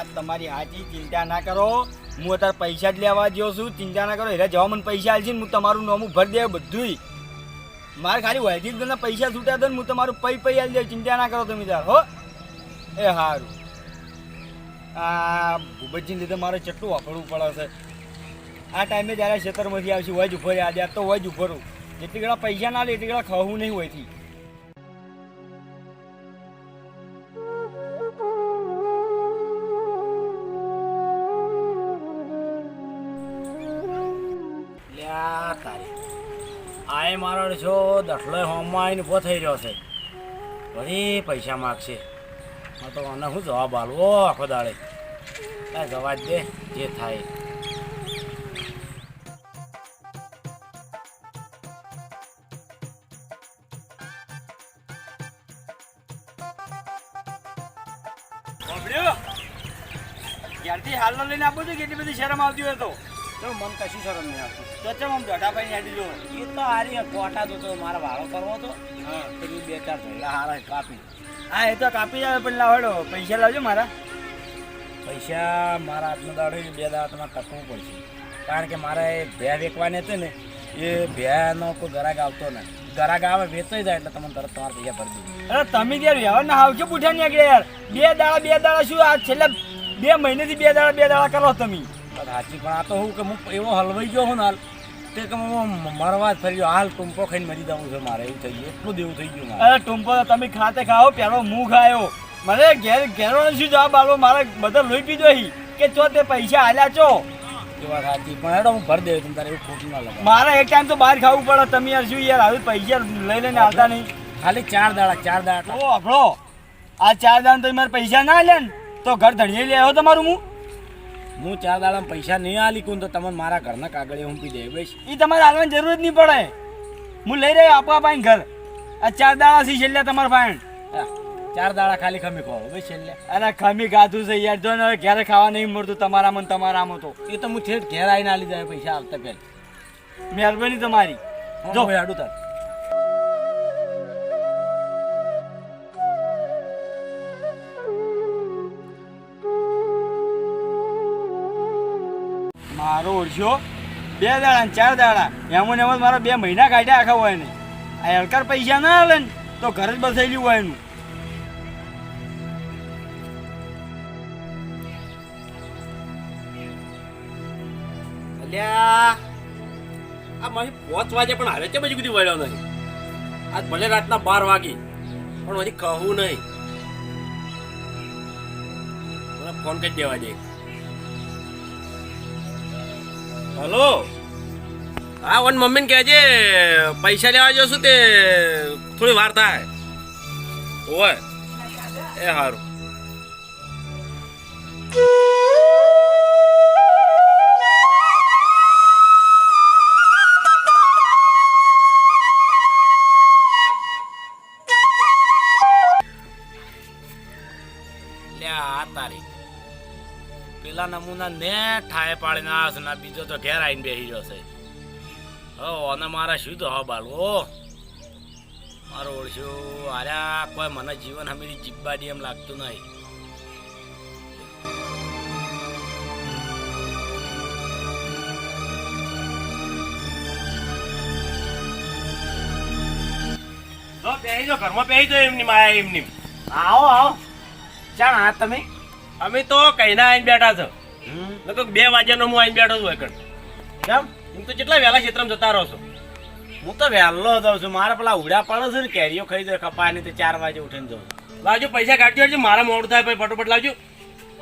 વાત તમારી સાચી, ચિંતા ના કરો. હું અત્યારે પૈસા જ લેવા જ્યો છું, ચિંતા ના કરો. એટલે જવા મને પૈસા આલશે હું તમારું નોમું ભરી દે બધુંય. મારે ખાલી વહેતી તમને પૈસા છૂટ્યા ને હું તમારું પૈ પૈ આવી દઉં. ચિંતા ના કરો તમે તાર, હો. એ સારું આ ભૂપતજીને લીધે મારે કેટલું વાપરવું પડે છે. આ ટાઈમે જ્યારે ખેતરમાંથી આવશે, વજ ઊભો રહ્યા તો વજ ઉભરું. ઊભો જેટલી ઘણા પૈસા ના લે, એટલી ઘણા ખાવું નહીં હોયથી છો દઠલો હોમમાં આવીને ઊભો થઈ રહ્યો છે. વળી પૈસા માગશે. હા તો મને શું જવાબ આલવો આખો દાડે. કાંઈ જવા દે, જે થાય? ક્યારથી હાલનો લઈને આપું છું કેટલી બધી શરમ આવતી હોય તો? તો મન કશી શરમ નહીં આવતી. તો ચમ આમ જટાભાઈ હેડી જો એ તો હારી કોટા તો મારે વાળો કરવો હતો. હા. પેલી બે ચાર ધોઈલા હારા કાપી. હા એ તો કાપી આવે પણ લાવડો પૈસા લાવજો મારા. પૈસા મારા હાથનો દાડો બે દાડા તમારે ટકવું પડશે. કારણ કે મારે એ ભે વેકવાની હતી ને એ ભેનો કોઈ ગરાગ આવતો ને ગરાગ આવે વેચાઈ જાય એટલે તમને તરત તમારા પૈસા ભરી દીધું અરે તમે ત્યાં વ્યવહાર ના આવજો પૂછ્યા ની યાર. બે દાડા બે દાડા શું આ છેલ્લા બે મહિનેથી બે દાડા બે દાડા કરો તમે. સાચી પણ આ તો હું કે હું એવો હલવાઈ ગયો હું હાલ તે કે હું મરવા જ ફરી ગયો. હાલ ટૂંપો ખાઈને મરી જાઉં છું મારે એવું થઈ ગયું. એટલું દેવું થઈ ગયું અરે ટૂંપો તો તમે ખાતે ખાઓ પેલો મું ખાયો મને ઘેર ઘેરો શું જવાબ આલો મારે બધા લોહી પી હી. કે ચો તે પૈસા આલ્યા ચો? વાત સાચી પણ હેડો હું ભરી દેવું તારે એવું ખોટું ના લાગે મારે એક ટાઈમ તો બહાર ખાવું પડે તમે યાર શું યાર હવે પૈસા લઈ લઈને આવતા નહીં. ખાલી ચાર દાડા ચાર દાડા ઓ આપણો આ ચાર દાડા તમે મારે પૈસા ના લે ને તો ઘર ધણીએ લે આવ્યો તમારું હું હું ચાર દાડા પૈસા નહીં આલી કું તો તમને મારા ઘરના કાગળે હુંપી દે બસ. એ તમારે આવવાની જરૂર જ નહીં પડે. હું લઈ રહ્યો આપવા પાઈ ઘર. આ ચાર દાડા થી છેલ્લે તમારા પાસે ચાર દાડા ખાલી ખમી કહો બસ છેલ્લે. અરે ખમી ગાધું છે યાર જો ને હવે ઘેરે ખાવા નહીં મળતું તમારા મન તમારા આમ તો. એ તો હું ઠેઠ ઘેર આવીને આલી જાય પૈસા આવતા પહેલા. મહેરબાની તમારી. જો જો. ભાઈ આડું તાર. મારો ઓળખ્યો બે દાડા ને ચાર દાડા. એમાં એમાં મારા બે મહિના કાઢ્યા આખા હોય ને આ હલકાર પૈસા ના હાલે ને, તો ઘર જ બસાયેલું હોય એનું અલ્યા, આ મારી પાંચ વાગે પણ હારે છે બધી બધી વળ્યો નહીં? આજ ભલે રાતના બાર વાગી, પણ હજી કહું નહીં. ફોન કરી દેવા દે. હલો. હા વન મમ્મીને કહેજે. પૈસા લેવા જશું તે, થોડી વાર થાય. હોય એ સારું પેલા ને ઠાય પાડીને આ છે ને બીજો તો ઘેર આવીને બેસી જશે. હો અને મારા શું તો હા બાળવો મારો ઓળખ્યો આર્યા કોઈ મને જીવન હમેરી જીબ્બાડી એમ લાગતું નહીં. બેહી જો ઘરમાં બેહી જો એમની માયા એમની. આવો આવો. ચાણ હા તમે? અમે તો કઈના આવીને બેઠા છો. લગભગ બે વાગ્યાનો હું આવીને બેઠો છું એકણ. કેમ? હું તો કેટલા વહેલા ક્ષેત્રમાં જતા રહો છો. હું તો વહેલો જાઉં છું. મારા પેલા ઉડા પડે છે ને કેરીઓ ખાઈ જાય કપાની તો ચાર વાગે ઉઠીને જાઉં લાવજો પૈસા કાઢજો એટલે મારા મોડું થાય પછી ફટોફટ લાવજો.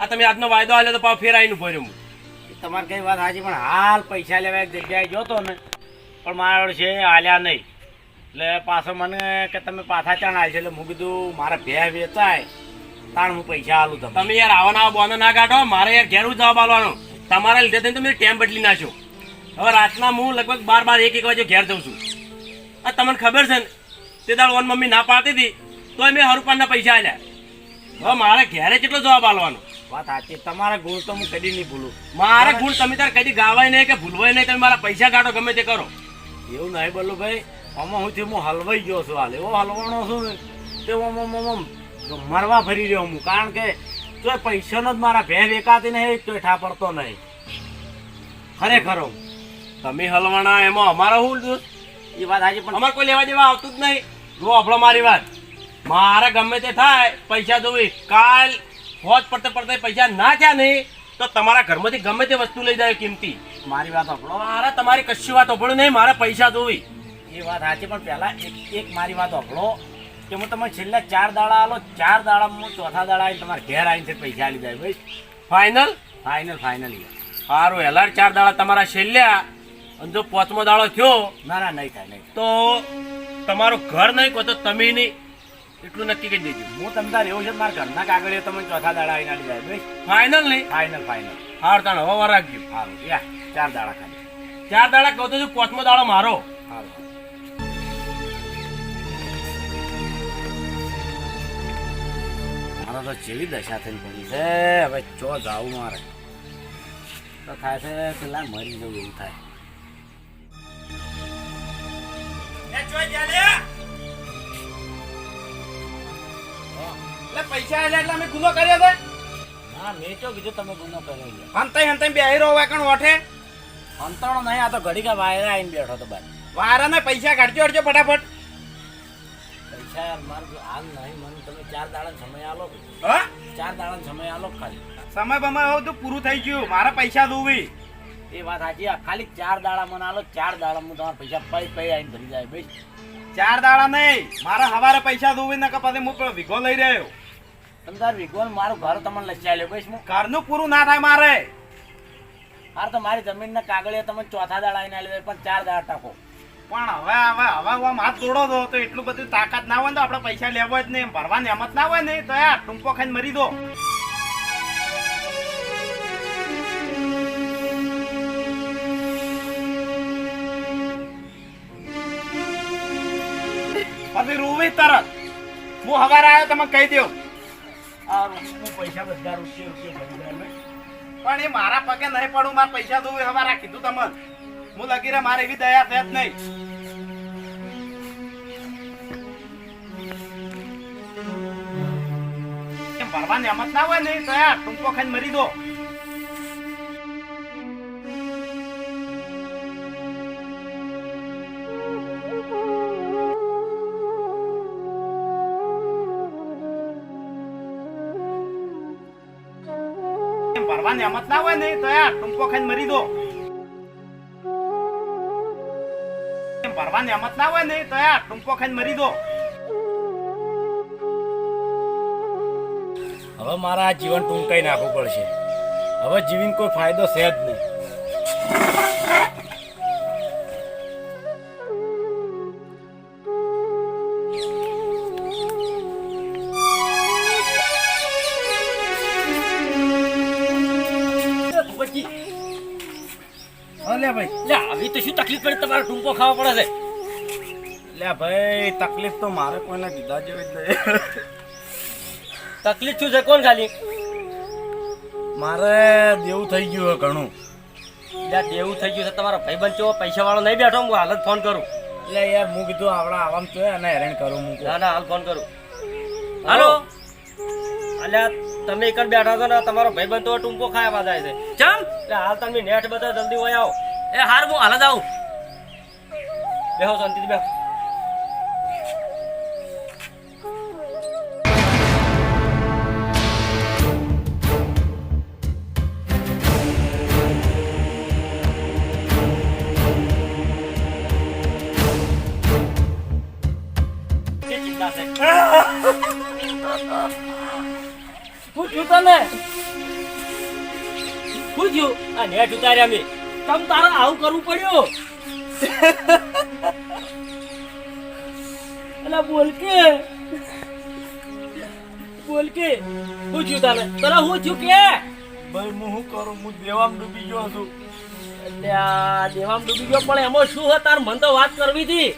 આ તમે આજનો વાયદો આલ્યો તો પાછો ફેર આવીને ઊભો રહ્યો હું. તમારે કઈ વાત સાચી પણ હાલ પૈસા લેવા એક જગ્યાએ જોતો ને પણ મારા છે આલ્યા નહીં. એટલે પાછો મને કે તમે પાછા ચાણ છે એટલે હું કીધું મારા ભે વેચાય. તાણ હું પૈસા આલું તમે તમે યાર આવા નવા બોનો ના કાઢો મારે યાર ઘેર જવાબ આલવાનો તમારા લીધે થઈને તમે ટેમ બદલી નાખ્યો. હવે રાતના હું લગભગ બાર બાર એક એક વાગે ઘેર જઉં છું. આ તમને ખબર છે ને તે દાળ ઓન મમ્મી ના પાડતી હતી તો મેં હરુપાનના પૈસા આલ્યા. હવે મારે ઘેરે કેટલો જવાબ આલવાનો વાત સાચી તમારા ગુણ તો હું કદી નહીં ભૂલું. મારા ગુણ તમે તાર કદી ગાવાય નહીં કે ભૂલવાય નહીં તમે મારા પૈસા કાઢો ગમે તે કરો. એવું નહીં બોલું ભાઈ. આમાં હું હું હલવાઈ ગયો છું હાલ. એવો હલવાનો છું ને તે મરવા ફરી રહ્યો હું કારણ કે તો પૈસાનો જ મારા ભેર એકાતી નહીં તો ઠા પડતો નહીં. ખરેખરો તમે હલવાના એમાં અમારો હું દોસ્ત એ વાત આજે પણ અમારે કોઈ લેવા દેવા આવતું જ નહીં. જો આપણો મારી વાત. મારે ગમે તે થાય પૈસા જોવી. કાલ હોજ પડતે પડતે પૈસા ના થયા નહીં તો તમારા ઘરમાંથી ગમે તે વસ્તુ લઈ જાય કિંમતી. મારી વાત આપણો મારે તમારી કશી વાત સાંભળો નહીં મારે પૈસા જોવી. એ વાત સાચી પણ પહેલાં એક એક મારી વાત સાંભળો. કે હું તમને છેલ્લા ચાર દાડા આલો ચાર દાડામાં ચોથા દાડા આવીને તમારે ઘેર આવીને પૈસા આલી જાય ભાઈ ફાઇનલ ફાઇનલ ફાઇનલ સારું હેલાર ચાર દાડા તમારા છેલ્લ્યા અને જો પાંચમો દાડો થયો ના ના નહીં થાય નહીં તો તમારું ઘર નહીં કહો તો તમે નહીં. એટલું નક્કી કરી દેજો. હું તમને તાર એવું છે મારા ઘરના કાગળે તમને ચોથા દાડા આવીને આલી જાય ભાઈ ફાઇનલ નહીં? ફાઇનલ ફાઇનલ હાર તાણ હવે રાખજો. સારું યા ચાર દાડા ખાલી. ચાર દાડા કહો તો પોતમો પાંચમો દાડો મારો. સારું મારો તો જેવી દશા થઈને પડી છે? હવે ચો જાવું મારે? તો થાય છે પેલા મરી જવું એવું થાય. એટલે પૈસા આલ્યા એટલે અમે ગુનો કર્યો છે? હા મેં તો કીધું તમે ગુનો કર્યો છે? હંતાઈ હંતાઈ બેહી રહો વાકણ ઓઠે? નહીં આ તો ઘડી કા વાયરા આવીને બેઠો તો બાર. વારાને પૈસા કાઢજો અડજો ફટાફટ. પૈસા મારું હાલ નહીં મને તમે ચાર દાડા સમય આલો હા? ચાર દાડા સમય આલો ખાલી? સમય બમય હવે તો પૂરું થઈ ગયું. મારા પૈસા દોવી એ વાત સાચી. ખાલી ચાર દાડા મને આલો ચાર દાડા હું તમારા પૈસા પૈ પૈ આવીને ભરી જાય ભાઈ ચાર દાડા નહીં. મારા હવારે પૈસા દોવી ને પછી હું પેલો લઈ રહ્યો. તમે તાર વિગોન મારું ઘર તમને લચાઈ લ્યો ભાઈ હું. ઘરનું પૂરું ના થાય મારે. હાર તો મારી જમીનના કાગળિયા તમે ચોથા દાડા આવીને આલી પણ ચાર દાડા ટાકો. પણ હવે હવે હવે આમ હાથ જોડો દો તો એટલું બધું તાકાત ના હોય તો આપણે પૈસા લેવા જ નહીં. ભરવાની હેમત ના હોય ને તો યાર ટૂંકો ખાઈને મરી દો પછી રૂવી તરત. હું હવાર આવ્યો તમે કહી દો આ હું પૈસા બધા રૂપિયા રૂપિયા પણ એ મારા પગે નહીં પડું મારા પૈસા દઉં હવાર કીધું તમને. હું લગી રે મારે એવી દયા થયા જ નહીં. એમ ભરવાની હેમત ના હોય ને, તો યાર ટૂંકો ખાઈને મરી દો. એમ ભરવાની હેમત ના હોય ને, તો યાર ટૂંકો ખાઈને મરી દો. એમ ભરવાની હેમત ના હોય ને તો યાર ટૂંકો ખાઈને મરી દો હવે મારા આ જીવન ટૂંકાઈ નાખવું પડશે. હવે જીવીને કોઈ ફાયદો છે જ નહીં. અલે ભાઈ લે આવી તો શું તકલીફ પડે? તમારે ટૂંકો ખાવા પડે છે. લે ભાઈ તકલીફ તો મારે કોઈને કીધા જેવી જ નહીં. તકલીફ શું છે? કોણ ખાલી? મારે દેવું થઈ ગયું ઘણું. લે દેવું થઈ ગયું છે તમારો ભાઈબંધ ચો પૈસા વાળો નહીં બેઠો? હું હાલ જ ફોન કરું. એટલે યાર હું કીધું આવડા આવામ તો અને હેરાન કરું હું. ના ના હાલ ફોન કરું. હાલો? અલ્યા તમે એક જ બેઠા છો ને તમારો ભાઈબંધ તો ટૂંકો ખાવા જાય છે. ચમ? હાલ તમે નેટ બધા જલ્દી હોય આવો. એ હાર હું હાલ જ આવું. બેહો શાંતિથી બેહો. તને થયું? આ નેટ ઉતાર્યા મેં. તમ તારે આવું કરવું પડ્યું. એટલે બોલ કે. બોલ કે. શું થયું તને તને હું થયું કે? ભાઈ હું શું કરું? હું દેવામ ડૂબી ગયો છું. આ દેવામ ડૂબી ગયો પણ એમાં શું હે? તાર મન તો વાત કરવી હતી.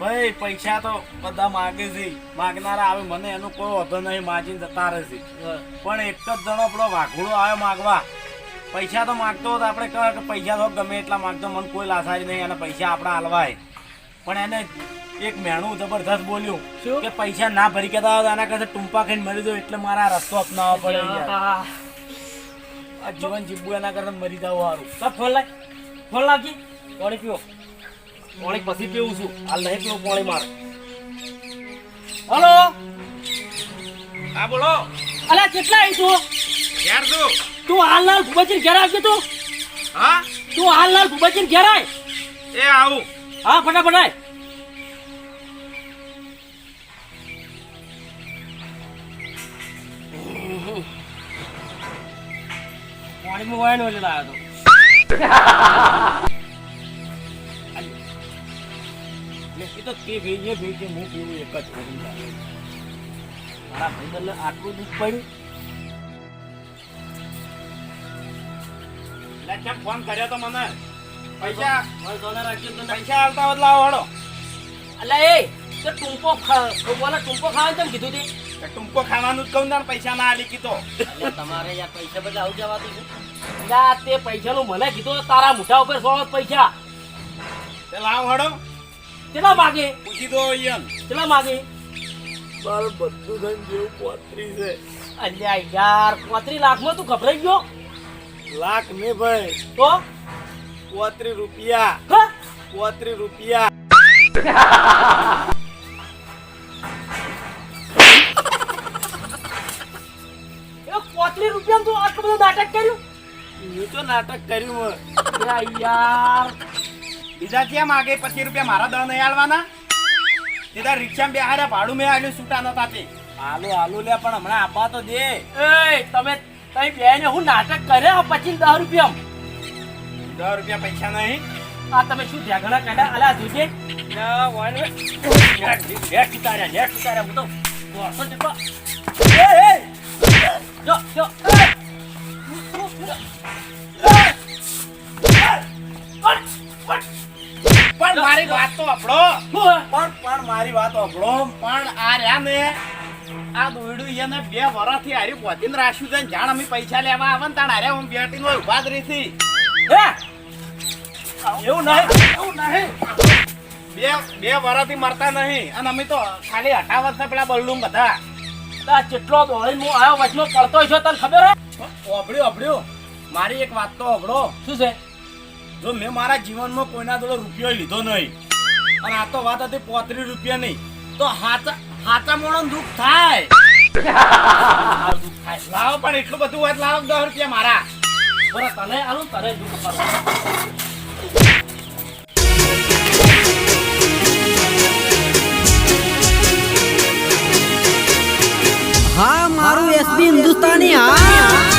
ભાઈ પૈસા તો બધા માગે છે. માગનારા આવે મને એનો કોઈ વધો નહીં માજીને જતા રહેશે. પણ એક જ જણો પેલો વાઘોડો આવ્યો માગવા. પૈસા તો માગતો હતો આપણે કહે કે પૈસા તો ગમે એટલા માગતો મને કોઈ લાસારી નહીં અને પૈસા આપણે હલવાય. પણ એને એક મેણું જબરદસ્ત બોલ્યું? કે પૈસા ના ભરી કેતા હોય આના કરતા ટૂંપા ખાઈને મરી દો એટલે મારા રસ્તો અપનાવવો પડે આ જીવન જીવવું એના કરતા મરી જવું સારું ફોન લાય ફોન લાગી? પાણી પીવો. પાણી પછી પીવું છું. હાલ નહીં પીવું પાણી મારે. હલો? હા બોલો. અલા કેટલા આવી તું ઘેર તું તું હાલનાર ભૂપતજી ઘેર આવજે તું. હા? તું હાલનાર ભૂપતજી ઘેર આય. એ આવું. હા ફટાફટ આય. પાણીમાં વાયનો એટલે લાવ્યો એટલે એ તો તે ભેગી ભેગી હું પીવું એક જ કરું તારે. મારા ભાઈબંધને આટલું દુઃખ પડ્યું. લે, કેમ ફોન કર્યો તો મને? પૈસા? પૈસા હાલતા હોત લાવો હળો અલા એ તે ટૂંપો ખા- ભગવાને ટૂંપો ખાવાનું કેમ કીધું તે? ટૂંકો ખાવાનું જ કહું ને પૈસા ના આલી કીધો. તમારે યાર પૈસા બધા આવું જવાતું છે. અલ્યા, તે પૈસાનું મને કીધું તારા મોઢા ઉપર સો પૈસા. લાવ હળો કેટલા માગે? પૂછી દો અહીંયા. કેટલા માગે? મારું બધું ધન જેવું પોત્રી છે. અલ્યા યાર પોત્રી લાખમાં તું ગભરાઈ ગયો? લાખ ને ભાઈ. તો? પોત્રી રૂપિયા. હા? પોત્રી રૂપિયા. એ રૂપિયા તું આટલું બધું નાટક કર્યું? મેં તો નાટક કર્યું. યાર બીજા ક્યાં માગે પચીસ રૂપિયા મારા દળ નહીં આલવાના તે તાર રિક્ષામાં બે હારે ભાડું મેં આલ્યું છૂટા નતા તે હાલો આલુ લે પણ હમણાં આપવા તો દે એ તમે તમે બેને હું નાટક કર્યા પછી દસ રૂપિયા દસ રૂપિયા પૈસા નહીં આ તમે શું ઝઘડા કાઢ્યા અલા જોજે ના, વાય ને. નેટ, નેટ ઉતાર્યા, નેટ ઉતાર્યા. હું તો દોઢસો જેટલો. એ, એ! જો, જો. હે? પણ પણ મારી વાત સાંભળો પણ આ રહ્યા ને આ દોયડું એને બે વર્ષથી હારી પહોંચીને રાખ્યું છે ને જાણ અમે પૈસા લેવા આવે ને તાણ હારે હું બેટીને હોય ઊભા જ હે? એવું નહીં? એવું નહીં? બે બે વર્ષથી મરતા નહીં. અને અમે તો ખાલી હટાવત છે પેલા બલ્લુમ બધા આ ચેટલો દોડીને હું આવ્યો વચમાં પડતો છો તને ખબર હે? ઓભળ્યું ઓભળ્યું મારી એક વાત તો ઓભળો શું છે? જો મેં મારા જીવનમાં કોઈના જોડે રૂપિયો લીધો નહીં અને આ તો વાત હતી પોત્રીસ રૂપિયા નહીં તો હાચા મોણો દુઃખ થાય. લાવો પણ એટલું બધું હોય તો લાવો દસ રૂપિયા મારા તને આલું, તને દુઃખ. હા, મારું એસબી હિન્દુસ્તાની, હા